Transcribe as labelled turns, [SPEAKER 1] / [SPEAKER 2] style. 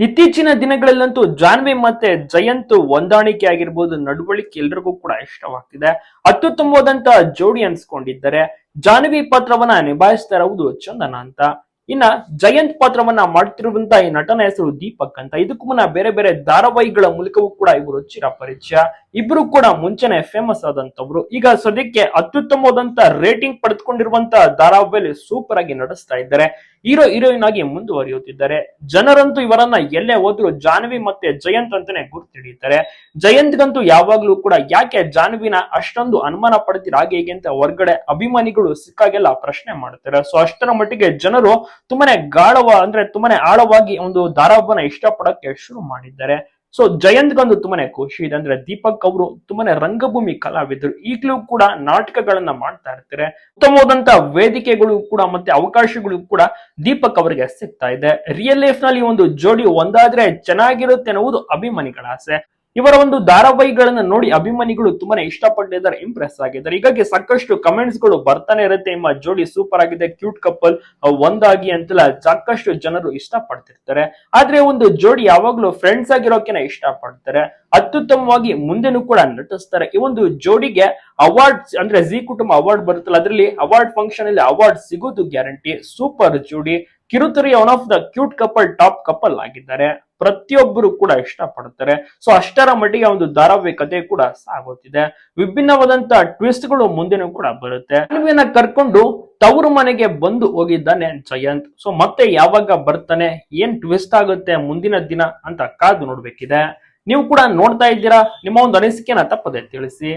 [SPEAKER 1] ಇತ್ತೀಚಿನ ದಿನಗಳಲ್ಲಂತೂ ಜಾನ್ವಿ ಮತ್ತೆ ಜಯಂತ್ ಹೊಂದಾಣಿಕೆ ಆಗಿರ್ಬೋದು, ನಡವಳಿಕೆ ಎಲ್ರಿಗೂ ಕೂಡ ಇಷ್ಟವಾಗ್ತಿದೆ. ಅತ್ಯುತ್ತಮವಾದಂತ ಜೋಡಿ ಅನ್ಸ್ಕೊಂಡಿದ್ದಾರೆ. ಜಾನ್ವಿ ಪಾತ್ರವನ್ನ ನಿಭಾಯಿಸ್ತಾ ಇರುವುದು ಚಂದನ ಅಂತ. ಇನ್ನ ಜಯಂತ್ ಪಾತ್ರವನ್ನ ಮಾಡ್ತಿರುವಂತ ಈ ನಟನ ಹೆಸರು ದೀಪಕ್ ಅಂತ. ಇದಕ್ಕೂ ಮುನ್ನ ಬೇರೆ ಬೇರೆ ಧಾರಾವಾಹಿಗಳ ಮೂಲಕವೂ ಕೂಡ ಇವರು ಚಿರ ಪರಿಚಯ. ಇಬ್ರು ಕೂಡ ಮುಂಚೆನೆ ಫೇಮಸ್ ಆದಂತವ್ರು ಈಗ ಸದ್ಯಕ್ಕೆ ಅತ್ಯುತ್ತಮವಾದಂತ ರೇಟಿಂಗ್ ಪಡೆದುಕೊಂಡಿರುವಂತ ಧಾರಾವಾಹಿಯಲ್ಲಿ ಸೂಪರ್ ಆಗಿ ನಡೆಸ್ತಾ ಇದ್ದಾರೆ. ಹೀರೋ ಹೀರೋಯಿನ್ ಆಗಿ ಮುಂದುವರಿಯುತ್ತಿದ್ದಾರೆ. ಜನರಂತೂ ಇವರನ್ನ ಎಲ್ಲೇ ಹೋದ್ರು ಜಾನ್ವಿ ಮತ್ತೆ ಜಯಂತ್ ಅಂತಾನೆ ಗುರ್ತಿಡಿತಾರೆ ಜಯಂತ್ಗಂತೂ ಯಾವಾಗ್ಲೂ ಕೂಡ ಯಾಕೆ ಜಾನ್ವಿನ ಅಷ್ಟೊಂದು ಅನುಮಾನ ಪಡ್ತೀರ? ಹಾಗೆ ಹೀಗೆ ಅಂತ ಹೊರಗಡೆ ಅಭಿಮಾನಿಗಳು ಸಿಕ್ಕಾಗೆಲ್ಲ ಪ್ರಶ್ನೆ ಮಾಡ್ತಾರೆ. ಸೊ ಅಷ್ಟರ ಮಟ್ಟಿಗೆ ಜನರು ತುಂಬಾನೇ ಗಾಢವ ಅಂದ್ರೆ ತುಂಬಾನೇ ಆಳವಾಗಿ ಒಂದು ಧಾರಾವಾಹಿನ ಇಷ್ಟಪಡಕ್ಕೆ ಶುರು ಮಾಡಿದ್ದಾರೆ. ಸೊ ಜಯಂತ್ಗಂದು ತುಂಬಾನೇ ಖುಷಿ ಇದೆ ಅಂದ್ರೆ ದೀಪಕ್ ಅವರು ತುಂಬಾನೇ ರಂಗಭೂಮಿ ಕಲಾವಿದರು. ಈಗಲೂ ಕೂಡ ನಾಟಕಗಳನ್ನ ಮಾಡ್ತಾ ಇರ್ತಾರೆ. ಉತ್ತಮವಾದಂತ ವೇದಿಕೆಗಳು ಕೂಡ ಮತ್ತೆ ಅವಕಾಶಗಳು ಕೂಡ ದೀಪಕ್ ಅವರಿಗೆ ಸಿಗ್ತಾ ಇದೆ. ರಿಯಲ್ ಲೈಫ್ನಲ್ಲಿ ಒಂದು ಜೋಡಿ ಒಂದಾದ್ರೆ ಚೆನ್ನಾಗಿರುತ್ತೆ ಅನ್ನುವುದು ಅಭಿಮಾನಿಗಳ ಆಸೆ. ಇವರ ಒಂದು ಧಾರಾವಾಹಿಗಳನ್ನ ನೋಡಿ ಅಭಿಮಾನಿಗಳು ತುಂಬಾನೇ ಇಷ್ಟಪಟ್ಟಿದ್ದಾರೆ ಇಂಪ್ರೆಸ್ ಆಗಿದ್ದಾರೆ. ಹೀಗಾಗಿ ಸಾಕಷ್ಟು ಕಮೆಂಟ್ಸ್ಗಳು ಬರ್ತಾನೆ ಇರುತ್ತೆ. ನಿಮ್ಮ ಜೋಡಿ ಸೂಪರ್ ಆಗಿದೆ ಕ್ಯೂಟ್ ಕಪಲ್ ಒಂದಾಗಿ ಅಂತೆಲ್ಲ ಸಾಕಷ್ಟು ಜನರು ಇಷ್ಟಪಡ್ತಿರ್ತಾರೆ. ಆದ್ರೆ ಒಂದು ಜೋಡಿ ಯಾವಾಗ್ಲೂ ಫ್ರೆಂಡ್ಸ್ ಆಗಿರೋಕೆನ ಇಷ್ಟಪಡ್ತಾರೆ. ಅತ್ಯುತ್ತಮವಾಗಿ ಮುಂದೆನೂ ಕೂಡ ನಟಿಸ್ತಾರೆ. ಈ ಒಂದು ಜೋಡಿಗೆ ಅವಾರ್ಡ್ ಅಂದ್ರೆ ಜಿ ಕುಟುಂಬ ಅವಾರ್ಡ್ ಬರುತ್ತಲ್ಲ, ಅದರಲ್ಲಿ ಅವಾರ್ಡ್ ಫಂಕ್ಷನ್ ಅಲ್ಲಿ ಅವಾರ್ಡ್ ಸಿಗೋದು ಗ್ಯಾರಂಟಿ ಸೂಪರ್ ಜೋಡಿ. ಕಿರುತೆರೆ one of the cute couple top couple ಆಗಿದ್ದಾರೆ. ಪ್ರತಿಯೊಬ್ಬರು ಕೂಡ ಇಷ್ಟಪಡ್ತಾರೆ. ಸೊ ಅಷ್ಟರ ಮಟ್ಟಿಗೆ ಒಂದು ಧಾರಾವಾಹಿ ಕಥೆ ಕೂಡ ಸಾಗುತ್ತಿದೆ. ವಿಭಿನ್ನವಾದಂತ ಟ್ವಿಸ್ಟ್ಗಳು ಮುಂದೆನೂ ಕೂಡ ಬರುತ್ತೆ. ಅನ್ವಿಯನ್ನ ಕರ್ಕೊಂಡು ತವರು ಮನೆಗೆ ಬಂದು ಹೋಗಿದ್ದಾನೆ ಜಯಂತ್. ಸೊ ಮತ್ತೆ ಯಾವಾಗ ಬರ್ತಾನೆ, ಏನ್ ಟ್ವಿಸ್ಟ್ ಆಗುತ್ತೆ ಮುಂದಿನ ದಿನ ಅಂತ ಕಾದು ನೋಡ್ಬೇಕಿದೆ. ನೀವು ಕೂಡ ನೋಡ್ತಾ ಇದ್ದೀರಾ? ನಿಮ್ಮ ಒಂದು ಅನಿಸಿಕೆನ ತಪ್ಪದೆ ತಿಳಿಸಿ.